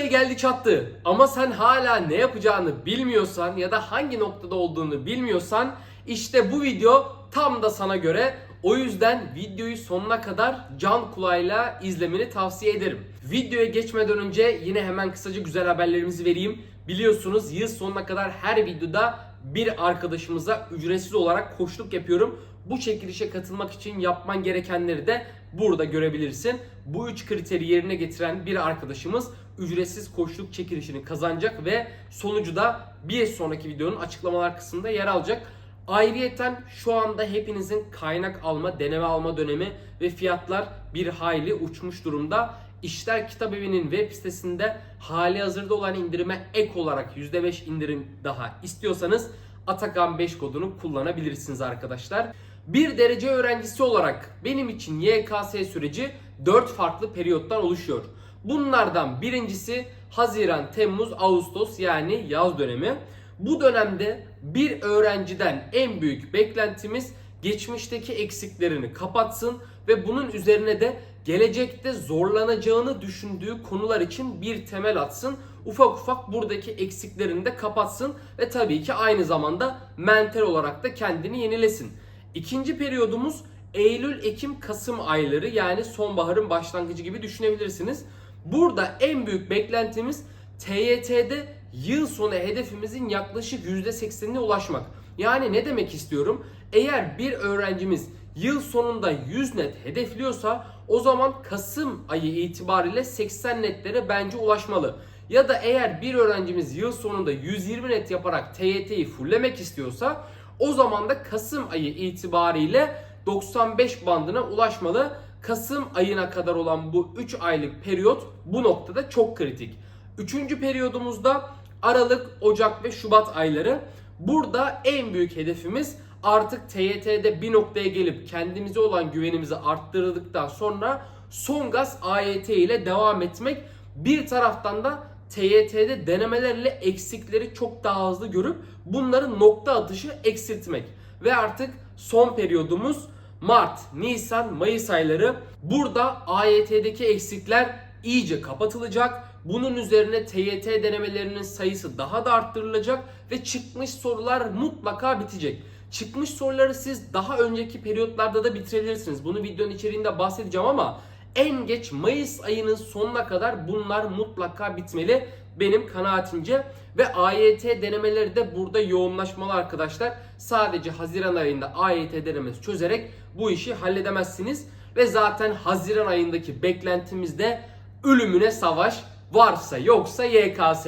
ayı geldi çattı ama sen hala ne yapacağını bilmiyorsan ya da hangi noktada olduğunu bilmiyorsan işte bu video tam da sana göre. O yüzden videoyu sonuna kadar can kulağıyla izlemeni tavsiye ederim. Videoya geçmeden önce yine hemen kısaca güzel haberlerimizi vereyim. Biliyorsunuz yıl sonuna kadar her videoda bir arkadaşımıza ücretsiz olarak koçluk yapıyorum. Bu çekilişe katılmak için yapman gerekenleri de burada görebilirsin. Bu üç kriteri yerine getiren bir arkadaşımız ücretsiz koçluk çekilişini kazanacak ve sonucu da bir sonraki videonun açıklamalar kısmında yer alacak. Ayrıyeten şu anda hepinizin kaynak alma, deneme alma dönemi ve fiyatlar bir hayli uçmuş durumda. İşler Kitap Evi'nin web sitesinde hali hazırda olan indirime ek olarak %5 indirim daha istiyorsanız Atakan 5 kodunu kullanabilirsiniz arkadaşlar. Bir derece öğrencisi olarak benim için YKS süreci 4 farklı periyottan oluşuyor. Bunlardan birincisi Haziran, Temmuz, Ağustos yani yaz dönemi. Bu dönemde bir öğrenciden en büyük beklentimiz geçmişteki eksiklerini kapatsın ve bunun üzerine de gelecekte zorlanacağını düşündüğü konular için bir temel atsın. Ufak ufak buradaki eksiklerini de kapatsın ve tabii ki aynı zamanda mental olarak da kendini yenilesin. İkinci periyodumuz Eylül, Ekim, Kasım ayları yani sonbaharın başlangıcı gibi düşünebilirsiniz. Burada en büyük beklentimiz TYT'de yıl sonu hedefimizin yaklaşık %80'ine ulaşmak. Yani ne demek istiyorum? Eğer bir öğrencimiz yıl sonunda 100 net hedefliyorsa o zaman Kasım ayı itibariyle 80 netlere bence ulaşmalı. Ya da eğer bir öğrencimiz yıl sonunda 120 net yaparak TYT'yi fulllemek istiyorsa o zaman da Kasım ayı itibariyle 95 bandına ulaşmalı. Kasım ayına kadar olan bu 3 aylık periyot bu noktada çok kritik. Üçüncü periyodumuzda Aralık, Ocak ve Şubat ayları. Burada en büyük hedefimiz artık TYT'de bir noktaya gelip kendimize olan güvenimizi arttırdıktan sonra son gaz AYT ile devam etmek. Bir taraftan da TYT'de denemelerle eksikleri çok daha hızlı görüp bunların nokta atışı eksiltmek. Ve artık son periyodumuz Mart, Nisan, Mayıs ayları. Burada AYT'deki eksikler iyice kapatılacak. Bunun üzerine TYT denemelerinin sayısı daha da arttırılacak ve çıkmış sorular mutlaka bitecek. Çıkmış soruları siz daha önceki periyotlarda da bitirebilirsiniz. Bunu videonun içeriğinde bahsedeceğim ama en geç Mayıs ayının sonuna kadar bunlar mutlaka bitmeli benim kanaatimce ve AYT denemeleri de burada yoğunlaşmalı arkadaşlar. Sadece Haziran ayında AYT denemesi çözerek bu işi halledemezsiniz ve zaten Haziran ayındaki beklentimiz de ölümüne savaş varsa yoksa YKS.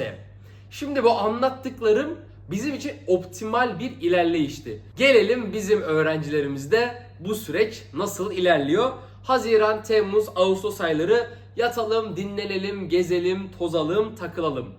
Şimdi bu anlattıklarım bizim için optimal bir ilerleyişti. Gelelim bizim öğrencilerimizde bu süreç nasıl ilerliyor? Haziran, Temmuz, Ağustos ayları yatalım, dinlenelim, gezelim, tozalım, takılalım.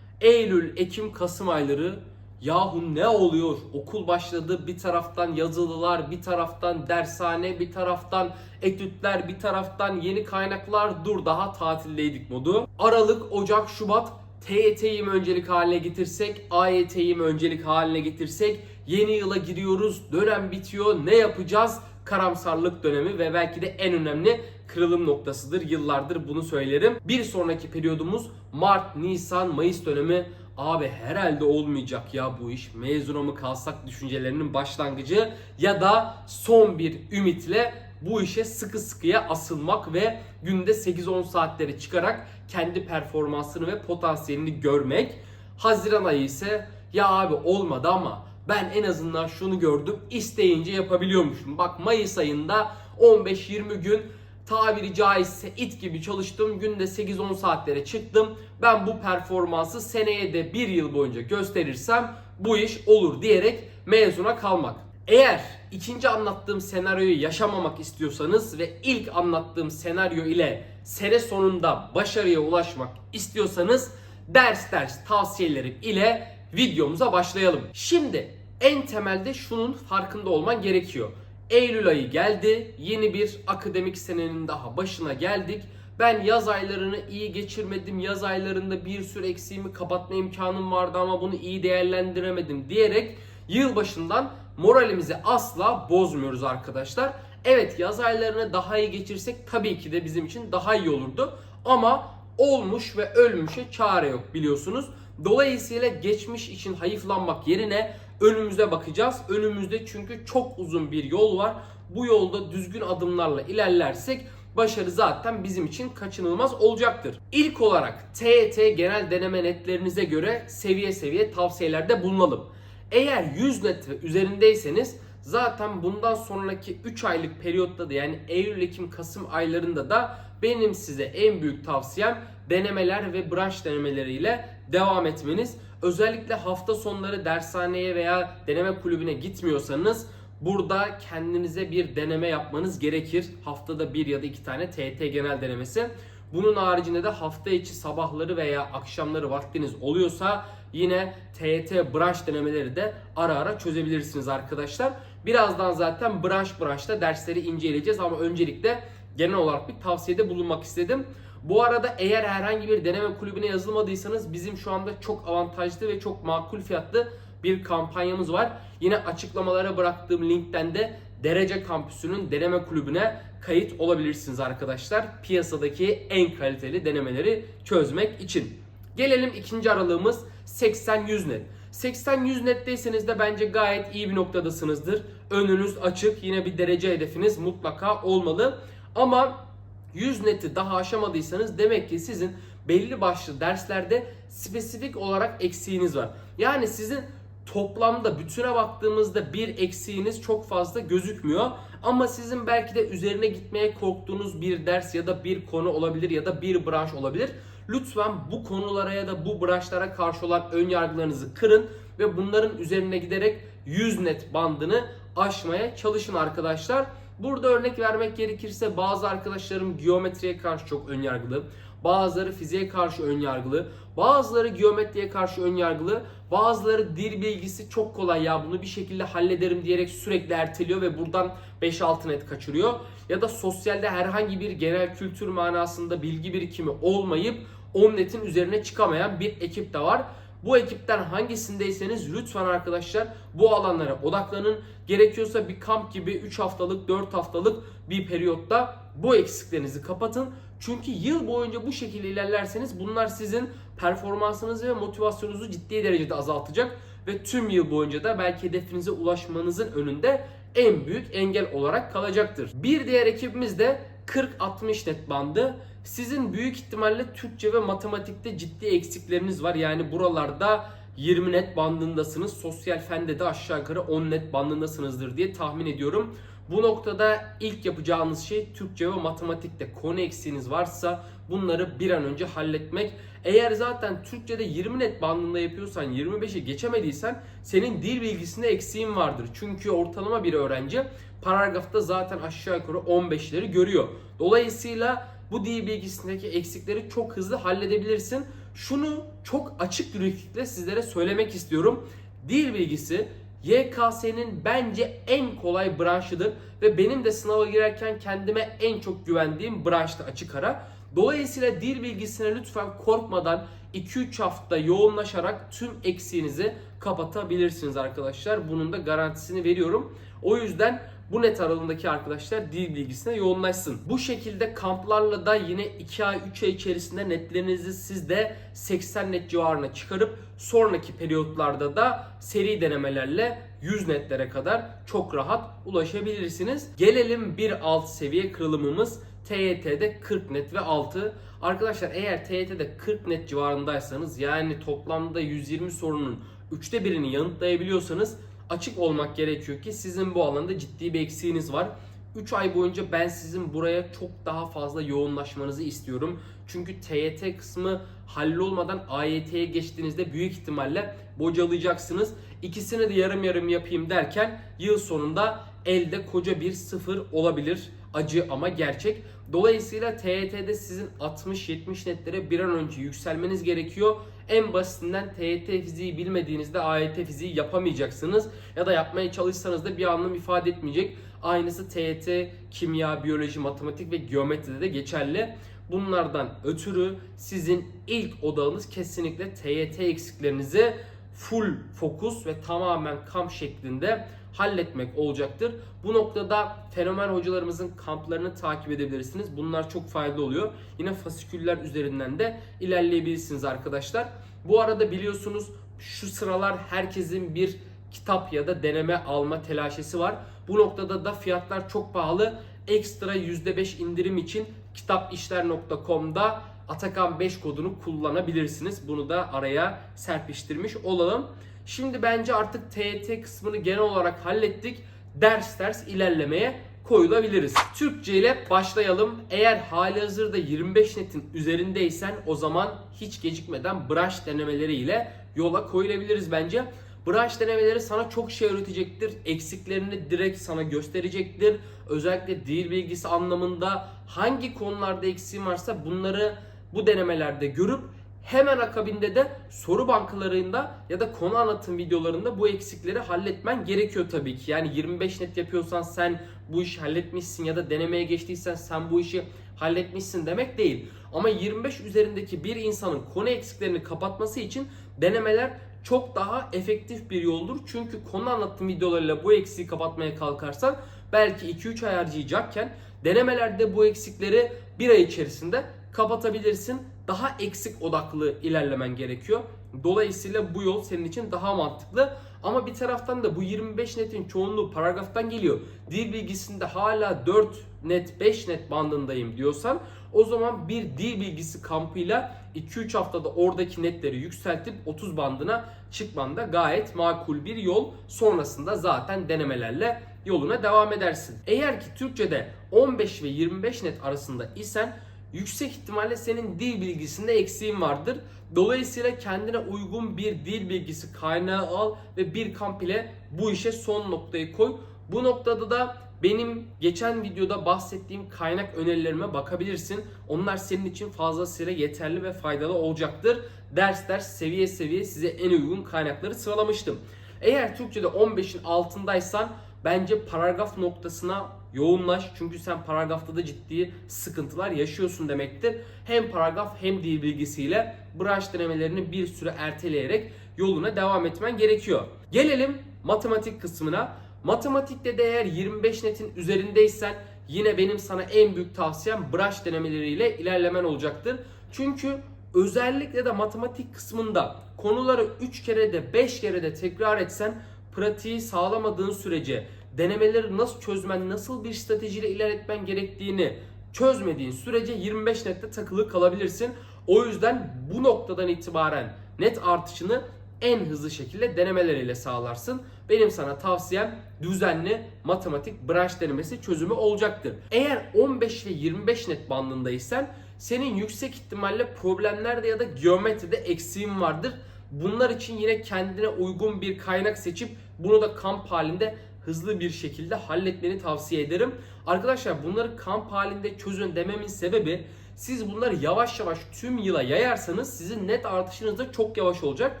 Eylül, Ekim, Kasım ayları yahu ne oluyor? Okul başladı bir taraftan yazılılar, bir taraftan dershane, bir taraftan etütler, bir taraftan yeni kaynaklar. Dur daha tatildeydik modu. Aralık, Ocak, Şubat TYT'yi mi öncelik haline getirsek, AYT'yi mi öncelik haline getirsek, yeni yıla giriyoruz, dönem bitiyor, ne yapacağız? Karamsarlık dönemi ve belki de en önemli kırılım noktasıdır. Yıllardır bunu söylerim. Bir sonraki periyodumuz Mart, Nisan, Mayıs dönemi. Abi herhalde olmayacak ya bu iş. Mezuna mı kalsak düşüncelerinin başlangıcı ya da son bir ümitle bu işe sıkı sıkıya asılmak ve günde 8-10 saatleri çıkarak kendi performansını ve potansiyelini görmek. Haziran ayı ise ya abi olmadı ama ben en azından şunu gördüm isteyince yapabiliyormuşum. Bak Mayıs ayında 15-20 gün tabiri caizse it gibi çalıştım. Günde 8-10 saatlere çıktım. Ben bu performansı seneye de bir yıl boyunca gösterirsem bu iş olur diyerek mezuna kalmak. Eğer ikinci anlattığım senaryoyu yaşamamak istiyorsanız ve ilk anlattığım senaryo ile sene sonunda başarıya ulaşmak istiyorsanız ders ders tavsiyelerim ile videomuza başlayalım. Şimdi en temelde şunun farkında olman gerekiyor. Eylül ayı geldi. Yeni bir akademik senenin daha başına geldik. Ben yaz aylarını iyi geçirmedim. Yaz aylarında bir sürü eksiğimi kapatma imkanım vardı ama bunu iyi değerlendiremedim diyerek yılbaşından moralimizi asla bozmuyoruz arkadaşlar. Evet yaz aylarını daha iyi geçirsek tabii ki de bizim için daha iyi olurdu. Ama olmuş ve ölmüşe çare yok biliyorsunuz. Dolayısıyla geçmiş için hayıflanmak yerine önümüze bakacağız. Önümüzde çünkü çok uzun bir yol var. Bu yolda düzgün adımlarla ilerlersek başarı zaten bizim için kaçınılmaz olacaktır. İlk olarak TET genel deneme netlerinize göre seviye seviye tavsiyelerde bulunalım. Eğer 100 net ve üzerindeyseniz zaten bundan sonraki 3 aylık periyotta da yani Eylül, Ekim, Kasım aylarında da benim size en büyük tavsiyem denemeler ve branş denemeleriyle devam etmeniz. Özellikle hafta sonları dershaneye veya deneme kulübüne gitmiyorsanız burada kendinize bir deneme yapmanız gerekir. Haftada bir ya da iki tane TET genel denemesi. Bunun haricinde de hafta içi sabahları veya akşamları vaktiniz oluyorsa yine TET branş denemeleri de ara ara çözebilirsiniz arkadaşlar. Birazdan zaten branş branşta dersleri inceleyeceğiz ama öncelikle genel olarak bir tavsiyede bulunmak istedim. Bu arada eğer herhangi bir deneme kulübüne yazılmadıysanız bizim şu anda çok avantajlı ve çok makul fiyatlı bir kampanyamız var. Yine açıklamalara bıraktığım linkten de Derece Kampüsü'nün deneme kulübüne kayıt olabilirsiniz arkadaşlar. Piyasadaki en kaliteli denemeleri çözmek için. Gelelim ikinci aralığımız 80-100 net. 80-100 netteyseniz de bence gayet iyi bir noktadasınızdır. Önünüz açık. Yine bir derece hedefiniz mutlaka olmalı. Ama 100 neti daha aşamadıysanız demek ki sizin belli başlı derslerde spesifik olarak eksiğiniz var. Yani sizin toplamda bütüne baktığımızda bir eksiğiniz çok fazla gözükmüyor. Ama sizin belki de üzerine gitmeye korktuğunuz bir ders ya da bir konu olabilir ya da bir branş olabilir. Lütfen bu konulara ya da bu branşlara karşı olan ön yargılarınızı kırın ve bunların üzerine giderek 100 net bandını aşmaya çalışın arkadaşlar. Burada örnek vermek gerekirse bazı arkadaşlarım geometriye karşı çok ön yargılı. Bazıları fiziğe karşı ön yargılı. Bazıları geometriye karşı ön yargılı. Bazıları dil bilgisi çok kolay ya bunu bir şekilde hallederim diyerek sürekli erteliyor ve buradan 5-6 net kaçırıyor. Ya da sosyalde herhangi bir genel kültür manasında bilgi birikimi olmayıp 10 netin üzerine çıkamayan bir ekip de var. Bu ekipten hangisindeyseniz lütfen arkadaşlar bu alanlara odaklanın. Gerekiyorsa bir kamp gibi 3 haftalık 4 haftalık bir periyotta bu eksiklerinizi kapatın. Çünkü yıl boyunca bu şekilde ilerlerseniz bunlar sizin performansınızı ve motivasyonunuzu ciddi derecede azaltacak. Ve tüm yıl boyunca da belki hedefinize ulaşmanızın önünde en büyük engel olarak kalacaktır. Bir diğer ekibimiz de 40-60 net bandı. Sizin büyük ihtimalle Türkçe ve matematikte ciddi eksikleriniz var. Yani buralarda 20 net bandındasınız. Sosyal fende de aşağı yukarı 10 net bandındasınızdır diye tahmin ediyorum. Bu noktada ilk yapacağınız şey Türkçe ve matematikte konu eksiğiniz varsa bunları bir an önce halletmek. Eğer zaten Türkçe'de 20 net bandında yapıyorsan 25'i geçemediysen senin dil bilgisinde eksiğin vardır. Çünkü ortalama bir öğrenci paragrafta zaten aşağı yukarı 15'leri görüyor. Dolayısıyla bu dil bilgisindeki eksikleri çok hızlı halledebilirsin. Şunu çok açık yüreklilikle sizlere söylemek istiyorum. Dil bilgisi YKS'nin bence en kolay branşıdır ve benim de sınava girerken kendime en çok güvendiğim branştı açık ara. Dolayısıyla dil bilgisine lütfen korkmadan 2-3 hafta yoğunlaşarak tüm eksiğinizi kapatabilirsiniz arkadaşlar. Bunun da garantisini veriyorum. O yüzden bu net aralığındaki arkadaşlar dil bilgisine yoğunlaşsın. Bu şekilde kamplarla da yine 2 ay 3 ay içerisinde netlerinizi siz de 80 net civarına çıkarıp sonraki periyotlarda da seri denemelerle 100 netlere kadar çok rahat ulaşabilirsiniz. Gelelim bir alt seviye kırılımımız TYT'de 40 net ve altı. Arkadaşlar eğer TYT'de 40 net civarındaysanız yani toplamda 120 sorunun üçte birini yanıtlayabiliyorsanız açık olmak gerekiyor ki sizin bu alanda ciddi bir eksiğiniz var. 3 ay boyunca ben sizin buraya çok daha fazla yoğunlaşmanızı istiyorum. Çünkü TYT kısmı hallolmadan AYT'ye geçtiğinizde büyük ihtimalle bocalayacaksınız. İkisini de yarım yarım yapayım derken yıl sonunda elde koca bir sıfır olabilir. Acı ama gerçek. Dolayısıyla TYT'de sizin 60-70 netlere bir an önce yükselmeniz gerekiyor. En basitinden TYT fiziği bilmediğinizde AYT fiziği yapamayacaksınız. Ya da yapmaya çalışsanız da bir anlam ifade etmeyecek. Aynısı TYT, kimya, biyoloji, matematik ve geometride de geçerli. Bunlardan ötürü sizin ilk odağınız kesinlikle TYT eksiklerinizi full fokus ve tamamen kamp şeklinde halletmek olacaktır. Bu noktada fenomen hocalarımızın kamplarını takip edebilirsiniz. Bunlar çok faydalı oluyor. Yine fasiküller üzerinden de ilerleyebilirsiniz arkadaşlar. Bu arada biliyorsunuz şu sıralar herkesin bir kitap ya da deneme alma telaşesi var. Bu noktada da fiyatlar çok pahalı. Ekstra %5 indirim için kitapişler.com'da Atakan 5 kodunu kullanabilirsiniz. Bunu da araya serpiştirmiş olalım. Şimdi bence artık TYT kısmını genel olarak hallettik. Ders ders ilerlemeye koyulabiliriz. Türkçe ile başlayalım. Eğer hali hazırda 25 netin üzerindeysen o zaman hiç gecikmeden branş denemeleri ile yola koyulabiliriz bence. Branş denemeleri sana çok şey öğretecektir. Eksiklerini direkt sana gösterecektir. Özellikle dil bilgisi anlamında hangi konularda eksiğin varsa bunları bu denemelerde görüp hemen akabinde de soru bankalarında ya da konu anlatım videolarında bu eksikleri halletmen gerekiyor tabii ki. Yani 25 net yapıyorsan sen bu işi halletmişsin ya da denemeye geçtiysen sen bu işi halletmişsin demek değil. Ama 25 üzerindeki bir insanın konu eksiklerini kapatması için denemeler çok daha efektif bir yoldur. Çünkü konu anlatım videolarıyla bu eksiği kapatmaya kalkarsan belki 2-3 ay harcayacakken denemelerde bu eksikleri bir ay içerisinde kapatabilirsin. Daha eksik odaklı ilerlemen gerekiyor. Dolayısıyla bu yol senin için daha mantıklı. Ama bir taraftan da bu 25 netin çoğunluğu paragraftan geliyor. Dil bilgisinde hala 4 net 5 net bandındayım diyorsan o zaman bir dil bilgisi kampıyla 2-3 haftada oradaki netleri yükseltip 30 bandına çıkman da gayet makul bir yol. Sonrasında zaten denemelerle yoluna devam edersin. Eğer ki Türkçe'de 15 ve 25 net arasında isen yüksek ihtimalle senin dil bilgisinde eksiğin vardır. Dolayısıyla kendine uygun bir dil bilgisi kaynağı al ve bir kamp ile bu işe son noktayı koy. Bu noktada da benim geçen videoda bahsettiğim kaynak önerilerime bakabilirsin. Onlar senin için fazlasıyla yeterli ve faydalı olacaktır. Ders ders seviye seviye size en uygun kaynakları sıralamıştım. Eğer Türkçe'de 15'in altındaysan bence paragraf noktasına yoğunlaş. Çünkü sen paragrafta da ciddi sıkıntılar yaşıyorsun demektir. Hem paragraf hem dil bilgisiyle branş denemelerini bir süre erteleyerek yoluna devam etmen gerekiyor. Gelelim matematik kısmına. Matematikte de eğer 25 netin üzerindeysen yine benim sana en büyük tavsiyem branş denemeleriyle ilerlemen olacaktır. Çünkü özellikle de matematik kısmında konuları 3 kere de 5 kere de tekrar etsen pratiği sağlamadığın sürece denemeleri nasıl çözmen, nasıl bir stratejiyle ilerletmen gerektiğini çözmediğin sürece 25 nette takılı kalabilirsin. O yüzden bu noktadan itibaren net artışını en hızlı şekilde denemeleriyle sağlarsın. Benim sana tavsiyem düzenli matematik branş denemesi çözümü olacaktır. Eğer 15 ve 25 net bandındaysan senin yüksek ihtimalle problemlerde ya da geometride eksiğin vardır. Bunlar için yine kendine uygun bir kaynak seçip bunu da kamp halinde hızlı bir şekilde halletmeni tavsiye ederim. Arkadaşlar bunları kamp halinde çözün dememin sebebi siz bunları yavaş yavaş tüm yıla yayarsanız sizin net artışınız da çok yavaş olacak.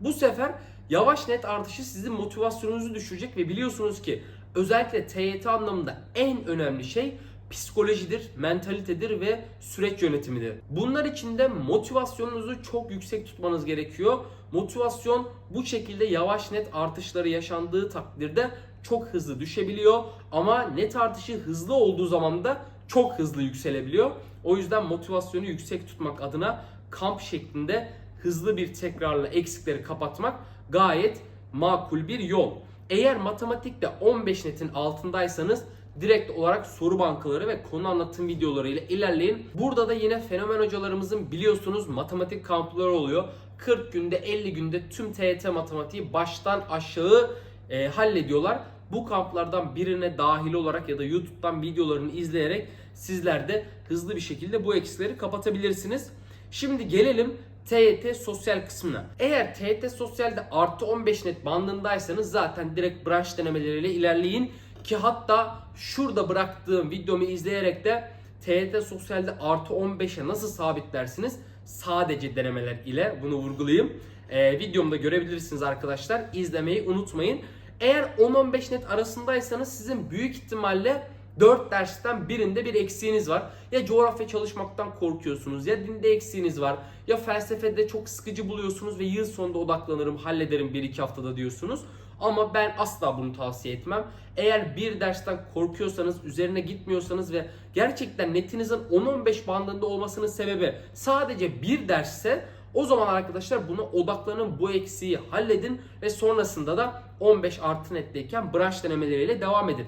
Bu sefer yavaş net artışı sizin motivasyonunuzu düşürecek ve biliyorsunuz ki özellikle TYT anlamında en önemli şey psikolojidir, mentalitedir ve süreç yönetimidir. Bunlar için de motivasyonunuzu çok yüksek tutmanız gerekiyor. Motivasyon bu şekilde yavaş net artışları yaşandığı takdirde çok hızlı düşebiliyor ama net artışı hızlı olduğu zaman da çok hızlı yükselebiliyor. O yüzden motivasyonu yüksek tutmak adına kamp şeklinde hızlı bir tekrarla eksikleri kapatmak gayet makul bir yol. Eğer matematikte 15 netin altındaysanız direkt olarak soru bankaları ve konu anlatım videoları ile ilerleyin. Burada da yine fenomen hocalarımızın biliyorsunuz matematik kampları oluyor. 40 günde 50 günde tüm TYT matematiği baştan aşağı e, hallediyorlar. Bu kamplardan birine dahil olarak ya da YouTube'dan videolarını izleyerek sizler de hızlı bir şekilde bu eksikleri kapatabilirsiniz. Şimdi gelelim TYT sosyal kısmına. Eğer TYT sosyalde artı 15 net bandındaysanız zaten direkt branş denemeleriyle ilerleyin. Ki hatta şurada bıraktığım videomu izleyerek de TYT sosyalde artı 15'e nasıl sabitlersiniz? Sadece denemeler ile bunu vurgulayayım. Ee, videomda görebilirsiniz arkadaşlar. İzlemeyi unutmayın. Eğer 10-15 net arasındaysanız sizin büyük ihtimalle 4 dersten birinde bir eksiğiniz var. Ya coğrafya çalışmaktan korkuyorsunuz ya dinde eksiğiniz var. Ya felsefede çok sıkıcı buluyorsunuz ve yıl sonunda odaklanırım hallederim 1-2 haftada diyorsunuz. Ama ben asla bunu tavsiye etmem. Eğer bir dersten korkuyorsanız, üzerine gitmiyorsanız ve gerçekten netinizin 10-15 bandında olmasının sebebi sadece bir dersse o zaman arkadaşlar buna odaklanın, bu eksiği halledin ve sonrasında da 15 artı netteyken branş denemeleriyle devam edin.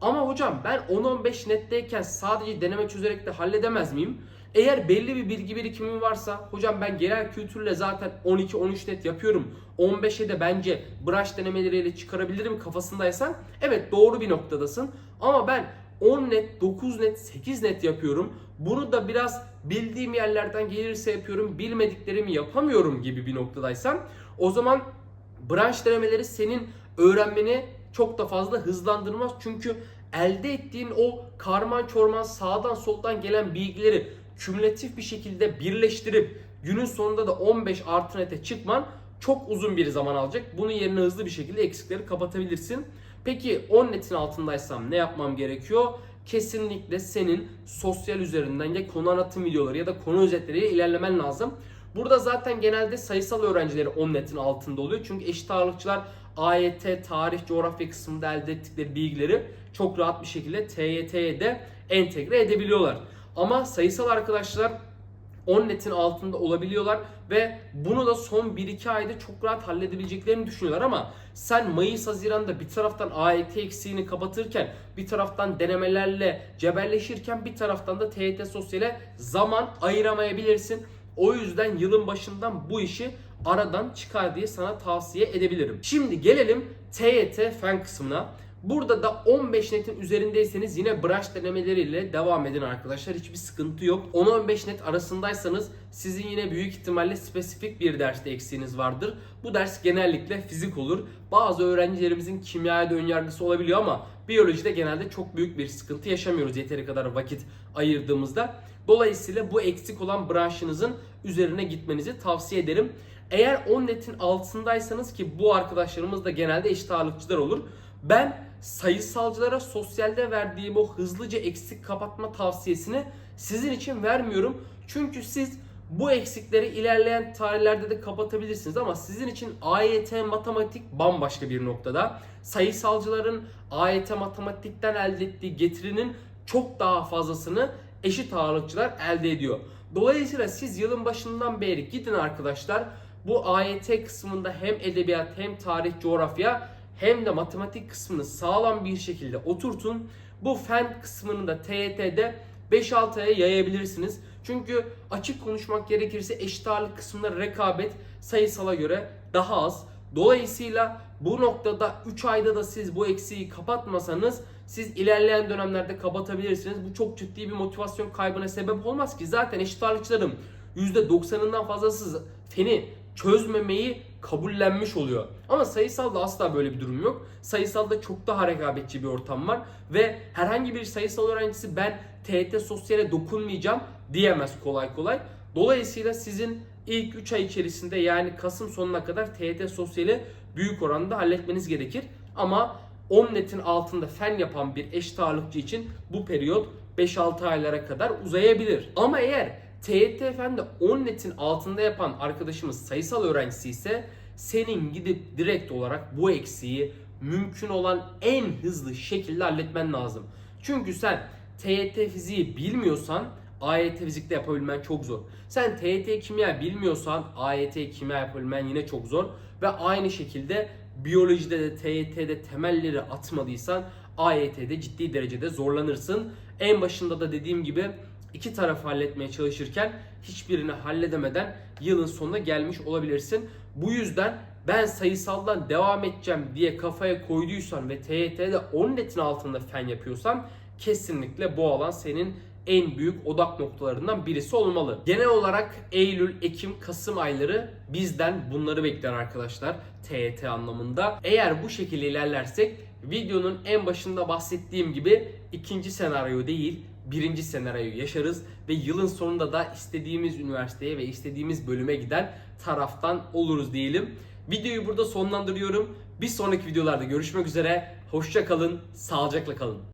Ama hocam ben 10-15 netteyken sadece deneme çözerek de halledemez miyim? Eğer belli bir bilgi birikimim varsa hocam ben genel kültürle zaten 12-13 net yapıyorum. 15'e de bence branş denemeleriyle çıkarabilirim kafasındaysan evet doğru bir noktadasın. Ama ben 10 net, 9 net, 8 net yapıyorum. Bunu da biraz bildiğim yerlerden gelirse yapıyorum, bilmediklerimi yapamıyorum gibi bir noktadaysan o zaman branş denemeleri senin öğrenmeni çok da fazla hızlandırmaz. Çünkü elde ettiğin o karman çorman sağdan soldan gelen bilgileri kümülatif bir şekilde birleştirip günün sonunda da 15 artı nete çıkman çok uzun bir zaman alacak. Bunun yerine hızlı bir şekilde eksikleri kapatabilirsin. Peki 10 netin altındaysam ne yapmam gerekiyor? Kesinlikle senin sosyal üzerinden ya konu anlatım videoları ya da konu özetleriyle ilerlemen lazım. Burada zaten genelde sayısal öğrencileri 10 netin altında oluyor. Çünkü eşit ağırlıkçılar AYT, tarih, coğrafya kısmında elde ettikleri bilgileri çok rahat bir şekilde TYT'ye de entegre edebiliyorlar. Ama sayısal arkadaşlar 10 netin altında olabiliyorlar ve bunu da son 1-2 ayda çok rahat halledebileceklerini düşünüyorlar ama sen Mayıs Haziran'da bir taraftan AYT eksiğini kapatırken bir taraftan denemelerle cebelleşirken bir taraftan da TYT sosyale zaman ayıramayabilirsin. O yüzden yılın başından bu işi aradan çıkar diye sana tavsiye edebilirim. Şimdi gelelim TYT fen kısmına. Burada da 15 netin üzerindeyseniz yine branş denemeleriyle devam edin arkadaşlar. Hiçbir sıkıntı yok. 10-15 net arasındaysanız sizin yine büyük ihtimalle spesifik bir derste eksiğiniz vardır. Bu ders genellikle fizik olur. Bazı öğrencilerimizin kimyaya da önyargısı olabiliyor ama biyolojide genelde çok büyük bir sıkıntı yaşamıyoruz yeteri kadar vakit ayırdığımızda. Dolayısıyla bu eksik olan branşınızın üzerine gitmenizi tavsiye ederim. Eğer 10 netin altındaysanız ki bu arkadaşlarımız da genelde eşit ağırlıkçılar olur. Ben sayısalcılara sosyalde verdiğim o hızlıca eksik kapatma tavsiyesini sizin için vermiyorum. Çünkü siz bu eksikleri ilerleyen tarihlerde de kapatabilirsiniz ama sizin için AYT matematik bambaşka bir noktada. Sayısalcıların AYT matematikten elde ettiği getirinin çok daha fazlasını eşit ağırlıkçılar elde ediyor. Dolayısıyla siz yılın başından beri gidin arkadaşlar bu AYT kısmında hem edebiyat hem tarih coğrafya hem de matematik kısmını sağlam bir şekilde oturtun. Bu fen kısmını da TYT'de 5-6 aya yayabilirsiniz. Çünkü açık konuşmak gerekirse eşit ağırlık kısmında rekabet sayısala göre daha az. Dolayısıyla bu noktada 3 ayda da siz bu eksiği kapatmasanız siz ilerleyen dönemlerde kapatabilirsiniz. Bu çok ciddi bir motivasyon kaybına sebep olmaz ki. Zaten eşit ağırlıkçıların %90'ından fazlası feni çözmemeyi kabullenmiş oluyor. Ama sayısalda asla böyle bir durum yok. Sayısalda çok daha rekabetçi bir ortam var ve herhangi bir sayısal öğrencisi ben TET sosyale dokunmayacağım diyemez kolay kolay. Dolayısıyla sizin ilk 3 ay içerisinde yani Kasım sonuna kadar TET sosyali büyük oranda halletmeniz gerekir. Ama 10 netin altında fen yapan bir eşit için bu periyot 5-6 aylara kadar uzayabilir. Ama eğer TYT Fen'de 10 netin altında yapan arkadaşımız sayısal öğrencisi ise senin gidip direkt olarak bu eksiği mümkün olan en hızlı şekilde halletmen lazım. Çünkü sen TYT fiziği bilmiyorsan AYT fizikte yapabilmen çok zor. Sen TYT kimya bilmiyorsan AYT kimya yapabilmen yine çok zor. Ve aynı şekilde biyolojide de TYT'de temelleri atmadıysan AYT'de ciddi derecede zorlanırsın. En başında da dediğim gibi iki tarafı halletmeye çalışırken hiçbirini halledemeden yılın sonuna gelmiş olabilirsin. Bu yüzden ben sayısaldan devam edeceğim diye kafaya koyduysan ve TYT'de 10 netin altında fen yapıyorsan kesinlikle bu alan senin en büyük odak noktalarından birisi olmalı. Genel olarak Eylül, Ekim, Kasım ayları bizden bunları bekler arkadaşlar TYT anlamında. Eğer bu şekilde ilerlersek videonun en başında bahsettiğim gibi ikinci senaryo değil birinci senaryoyu yaşarız ve yılın sonunda da istediğimiz üniversiteye ve istediğimiz bölüme giden taraftan oluruz diyelim. Videoyu burada sonlandırıyorum. Bir sonraki videolarda görüşmek üzere. Hoşça kalın, sağlıcakla kalın.